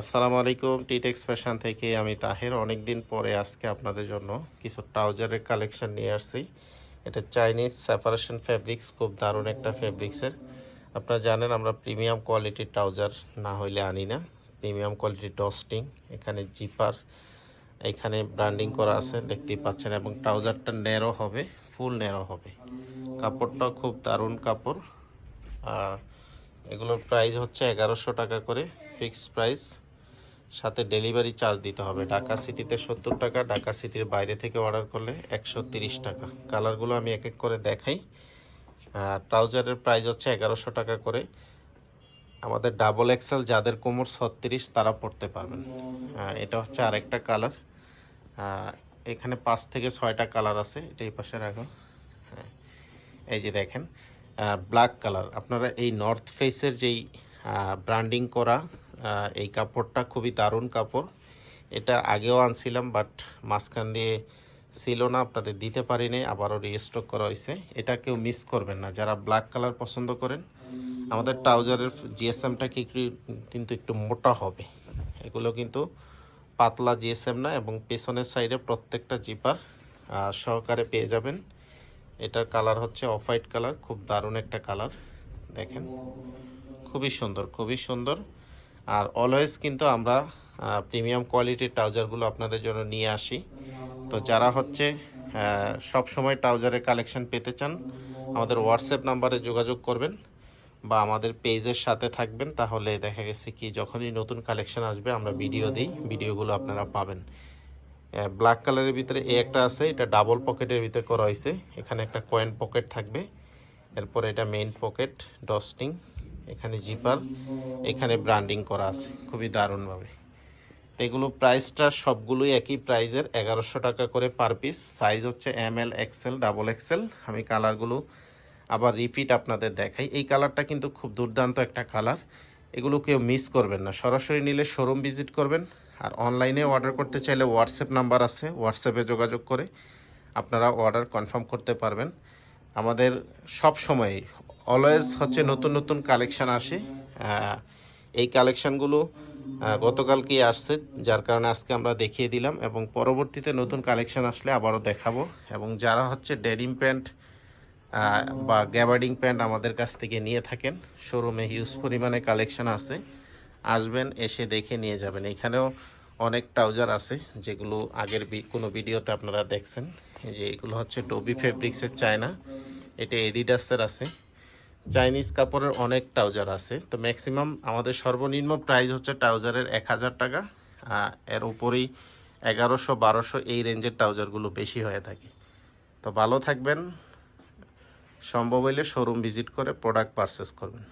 আসসালামু আলাইকুম টিটেক্স ফ্যাশন থেকে আমি তাহের। অনেক দিন পরে আজকে আপনাদের জন্য কিছু ট্রাউজারের কালেকশন নিয়ে আসছি। এটা চাইনিজ সেপারেশন ফ্যাব্রিক্স খুব দারুণ একটা ফ্যাব্রিক্সের আপনারা জানেন আমরা প্রিমিয়াম কোয়ালিটির ট্রাউজার না হইলে আনি না। প্রিমিয়াম কোয়ালিটির ডস্টিং এখানে জিপার এখানে ব্র্যান্ডিং করা আছে, দেখতেই পাচ্ছেন। এবং ট্রাউজারটা ন্যারো হবে ফুল ন্যারো হবে। কাপড়টা খুব দারুণ কাপড়। আর এগুলোর প্রাইস হচ্ছে এগারোশো টাকা করে ফিক্সড প্রাইস সাথে ডেলিভারি চার্জ দিতে হবে। ঢাকা সিটিতে সত্তর টাকা, ঢাকা সিটির বাইরে থেকে অর্ডার করলে একশো টাকা। কালারগুলো আমি এক এক করে দেখাই। ট্রাউজারের প্রাইস হচ্ছে এগারোশো টাকা করে। আমাদের ডাবল এক্সেল যাদের কোমর ছত্রিশ, তারা পড়তে পারবেন। এটা হচ্ছে আরেকটা কালার। এখানে পাঁচ থেকে ছয়টা কালার আছে এটা এই পাশে রাখো। হ্যাঁ এই যে দেখেন। Black colour. আপনারা এই নর্থ ফেসের যেই ব্র্যান্ডিং করা এই কাপড়টা খুবই দারুণ কাপড়। এটা আগেও আনছিলাম বাট মাঝখান দিয়ে ছিল না, আপনাদের দিতে পারিনি, আবারও রিস্টক করা হয়েছে। এটা কেউ মিস করবেন না, যারা ব্ল্যাক কালার পছন্দ করেন, আমাদের ট্রাউজারের জিএসএমটা কি কিন্তু একটু মোটা হবে। এগুলো কিন্তু পাতলা জিএসএম না, এবং পেছনের সাইডে প্রত্যেকটা জিপার সহকারে পেয়ে যাবেন। এটার কালার হচ্ছে অফ হোয়াইট কালার খুব দারুণ একটা কালার দেখেন। খুবই সুন্দর খুবই সুন্দর। আর অলওয়েজ কিন্তু আমরা প্রিমিয়াম কোয়ালিটির ট্রাউজারগুলো আপনাদের জন্য নিয়ে আসি। তো যারা হচ্ছে সব সময় ট্রাউজারের কালেকশন পেতে চান, আমাদের হোয়াটসঅ্যাপ নাম্বারে যোগাযোগ করবেন বা আমাদের পেজের সাথে থাকবেন, তাহলে দেখা গেছে কি যখনই নতুন কালেকশন আসবে, আমরা ভিডিও দিই ভিডিওগুলো আপনারা পাবেন। ব্ল্যাক কালারের ভিতরে এ একটা আছে, এটা ডাবল পকেটের ভিতরে করা হয়েছে। এখানে একটা কয়েন পকেট থাকবে, এরপর এটা মেইন পকেট ডস্টিং এখানে জিপার, এখানে ব্র্যান্ডিং করা আছে, খুবই দারুণভাবে। তো এগুলো প্রাইসটা সবগুলোই একই প্রাইজের এগারোশো টাকা করে পার পিস। সাইজ হচ্ছে M L XL double XL আমি কালারগুলো আবার রিপিট আপনাদের দেখাই। এই কালারটা কিন্তু খুব দুর্দান্ত একটা কালার। এগুলো কেউ মিস করবেন না। সরাসরি নিলে শোরুম ভিজিট করবেন। আর অনলাইনে অর্ডার করতে চাইলে হোয়াটসঅ্যাপ নাম্বার আছে। হোয়াটসঅ্যাপে যোগাযোগ করে আপনারা অর্ডার কনফার্ম করতে পারবেন। আমাদের সব সময় অলওয়েজ হচ্ছে নতুন নতুন কালেকশান আসে। এই কালেকশানগুলো গতকালকে আসছে, যার কারণে আজকে আমরা দেখিয়ে দিলাম এবং পরবর্তীতে নতুন কালেকশান আসলে আবারও দেখাবো। এবং যারা হচ্ছে ডেনিম প্যান্ট বা গ্যাবার্ডিং প্যান্ট আমাদের কাছ থেকে নিয়ে থাকেন শোরুমে হিউজ পরিমাণে কালেকশান আছে। আসবেন, এসে দেখে নিয়ে যাবেন। এখানেও অনেক ট্রাউজার আছে, যেগুলো আগের কোনো ভিডিওতে আপনারা দেখছেন। যে এগুলো হচ্ছে ডবি ফেব্রিক্সের চায়না। এটা এডিডাসের আছে। চাইনিজ কাপড়ের অনেক ট্রাউজার আছে। তো ম্যাক্সিমাম আমাদের সর্বনিম্ন প্রাইস হচ্ছে ট্রাউজারের এক হাজার টাকা এর উপরেই এগারোশো, বারোশো এই রেঞ্জের ট্রাউজারগুলো বেশি হয়ে থাকে। তো ভালো থাকবেন। সম্ভব হইলে শোরুম ভিজিট করে প্রোডাক্ট পারচেস করবেন।